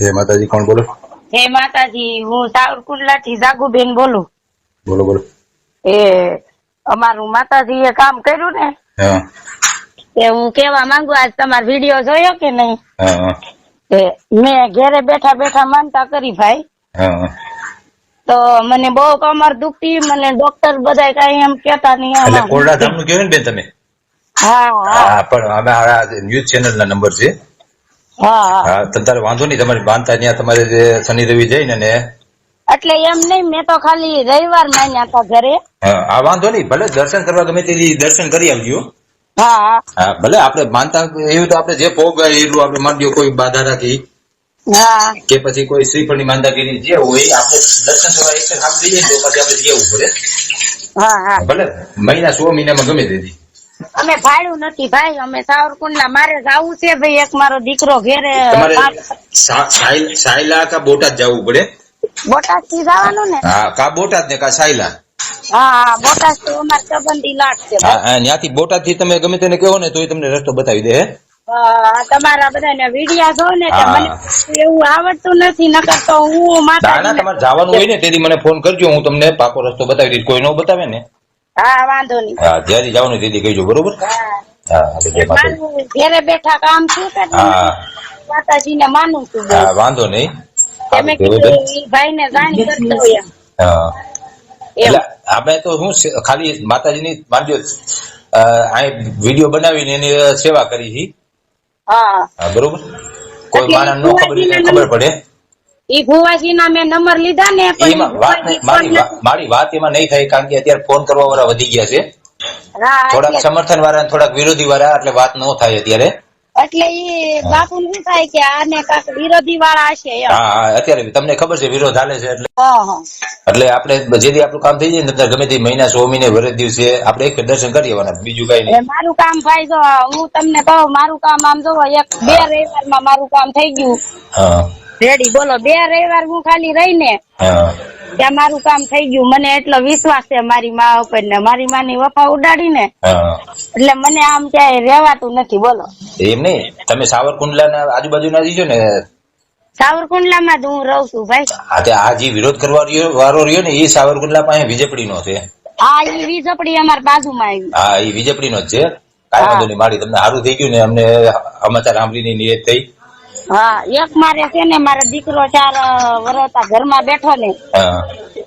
જય માતાજી કોણ બોલો? જય માતાજી હું સાવરકુંડલા થી જાગુબેન બોલું. બોલો બોલો. એ અમારું માતાજી એ કામ કર્યું ને હા. એ હું કેવા માંગુ આજ તમારો વીડિયો જોયો કે નહીં? મેં ઘરે બેઠા બેઠા માનતા કરી ભાઈ. હા. તો મને બહુ કમર દુખતી મને ડોક્ટર બધા કઈ એમ કેતા નહીં એટલે કોરડા ધામનું કહેવાય ને બેન તમે? હા હા. હા પણ અમે આ ન્યૂઝ ચેનલ ના નંબર છે. હા તો તારે વાંધો નહીં તમારી બાંધતા ત્યાં તમારે જે શનિ રવિ જઈને ને એટલે એમ નહીં મેં તો ખાલી રવિવાર માન્યા હતા ઘરે. હા વાંધો નહીં ભલે દર્શન કરવા ગમે તે દર્શન કરી આવજો. હા ભલે આપણે માનતા એવું તો આપણે જે ભોગ એટલું આપણે માનજો કોઈ બાધા રાખી કે પછી કોઈ શ્રીફળની માનતાગીરી જે હોય આપણે દર્શન કરવા એક થઈ જાય તો પછી આપણે જવું પડે ભલે મહિના સો મહિનામાં ગમે તેથી અમે ભાડું નથી ભાઈ અમે સાવરકુંડલા. મારે જાવું છે ભાઈ એક મારો દીકરો ઘેરે સાયલ- કા બોટાદ જવું પડે? બોટાદથી જવાનું ને? હા કા બોટાદ ને કા સાયલા? હા હા બોટાદથી અમારે સંબંધી લાટ છે. હા ત્યાંથી બોટાદથી તમે ગમે તેને કહો ને તોય તમને રસ્તો બતાવી દે તમારા બધાના વિડિયા જો ને મને એવું આવડતું નથી નકર તો હું ના ના માતા તમારે જવાનું હોય ને તેથી મને ફોન કરજો હું તમને પાકો રસ્તો બતાવી દઈશ. કોઈ નો બતાવે ને. હા વાંધો નહીં. હા જ્યારે જવાનું દીદી કહેજો બરોબર? હા. હા જય માતાજી. ઘેરે બેઠા કામ હા. માતાજીને માનું છું હા વાંધો નહીં. તમે સારું કહેવાય બેન. કીધું ઈ ભાઈને જાણી કરતો એમ. હા. એટલે આપણે તો હું ખાલી માતાજીની માનજો અહીં વીડિયો બનાવીને એની સેવા કરી છે. હા. હા, બરોબર? કોઈ માણસ નો ખબર ખબર પડે. ઈ ભુવાજીના મેં નંબર લીધા ને એમાં વાત મારી વાત- મારી વાત એમાં નહીં થાય કારણ કે અત્યારે ફોન કરવા વાળા વધી ગયા છે. થોડાક સમર્થન વાળા થોડાક વિરોધી વાળા એટલે વાત ન થાય અત્યારે. એટલે એ બાપુ શું થાય કે આને કાક વિરોધી વાળા હશે હા અત્યારે તમને ખબર છે વિરોધ હાલે છે એટલે. એટલે આપણે જેથી આપણું કામ થઈ જાય ને ગમે તે મહિના સો મહિને વરસ દિવસે આપણે એક દર્શન કરી આવવાના બીજું કઈ નહીં. મારું કામ ભાઈ જો હું તમને કહું મારું કામ આમ જો એક બે રવિવારમાં મારું કામ થઈ ગયું. હા. રેડી. બોલો બે રવિવાર હું ખાલી રહી ને ત્યાં મારું કામ થઈ ગયું. મને એટલો વિશ્વાસ છે મારી મા ઉપર ને મારી માની વફા ઉડાડી ને એટલે મને આમ ક્યાંય રહેવાતું નથી. બોલો. એમ નહીં? તમે સાવરકુંડલા ના આજુબાજુના જ છો ને? સાવરકુંડલામાં જ હું રહું છું ભાઈ. હા તે આ જે વિરોધ કરવા વાળો રહ્યો ને એ સાવરકુંડલા પાસે વીજપડી નો છે. આ એ વીજપડી અમારી બાજુમાં આવી. હા એ વીજપડી નો જ છે. કાંઈ વાંધો નહીં મારી તમને સારું થઈ ગયું ને અમને સમાચાર સાંભળીને નિયત થઈ. હા એક મારે છે ને મારો દીકરો ચાર વરસતા ઘરમાં બેઠો ને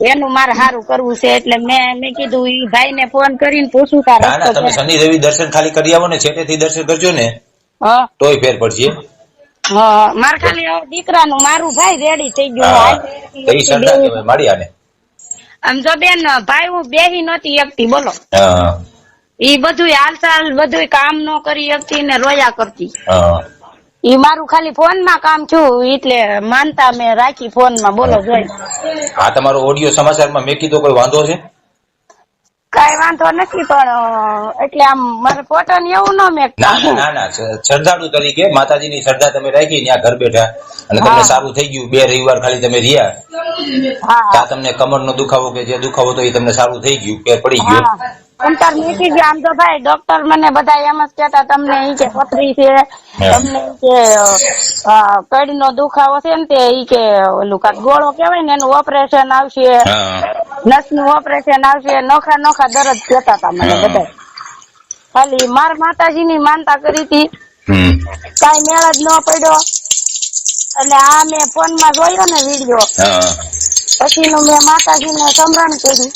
એનું મારે સારું કરવું છે એટલે મેં મેં કીધું ઈ ભાઈ ને ફોન કરીને પૂછું તારે ના ના તમે શનિ રવિ દર્શન ખાલી કરી આવો ને છેટેથી દર્શન કરજો ને હા. તોય ફેર પડશે. હા મારે ખાલી દીકરાનું મારું ભાઈ રેડી થઈ ગયું તો મારી આને. આમ જો બેન ભાઈ હું બેહી નતી એકતી બોલો. હા. ઈ બધું હાલચાલ બધું કામ ન કરી શકતી ને રોયા કરતી. હા. ઈ મારું ખાલી ફોનમાં કામ છું એટલે માનતા મેં રાખી ફોનમાં બોલો જોઈ. આ તમારો ઓડિયો સમાચારમાં મેં કીધો કોઈ વાંધો છે? કઈ વાંધો નથી પણ એટલે આમ મારે ફોટો ને એવું ન મેં ના ના ના ના શ્રદ્ધાળુ તરીકે માતાજીની શ્રદ્ધા તમે રાખી ત્યાં ઘર બેઠા. અને તમને સારું થઈ ગયું બે રવિવાર ખાલી તમે રહ્યા. હા. ત્યાં તમને કમરનો દુખાવો કે જે દુખાવો તો એ તમને સારું થઈ ગયું કે પડી ગયો. હા. અંતર મીઠી ગયા આમ તો ભાઈ ડોક્ટર મને બધા એમ જ કેતા તમને ઈ કે પથરી છે તમને કે કડ નો દુખાવો છે ને તે ઈ કે ઓલું કાક ગોળો કેવાય ને એનું ઓપરેશન આવશે. નસનું ઓપરેશન આવશે નોખા નોખા દરદ કેતા હતા મને બધા ખાલી માર માતાજી ની માનતા કરી હતી. કઈ મેળ જ ન પડ્યો. એટલે આ મેં ફોનમાં જોયો ને વીડિયો. પછી નું મેં માતાજી ને સમરણ કર્યું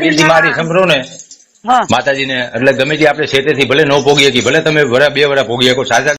દિલથી મારી સંભળો ને. માતાજીને એટલે ગમે તે આપણે શેતેથી ભલે ન ભોગીએ કે ભલે તમે વરા બે વરા ભોગીએ કો સાચા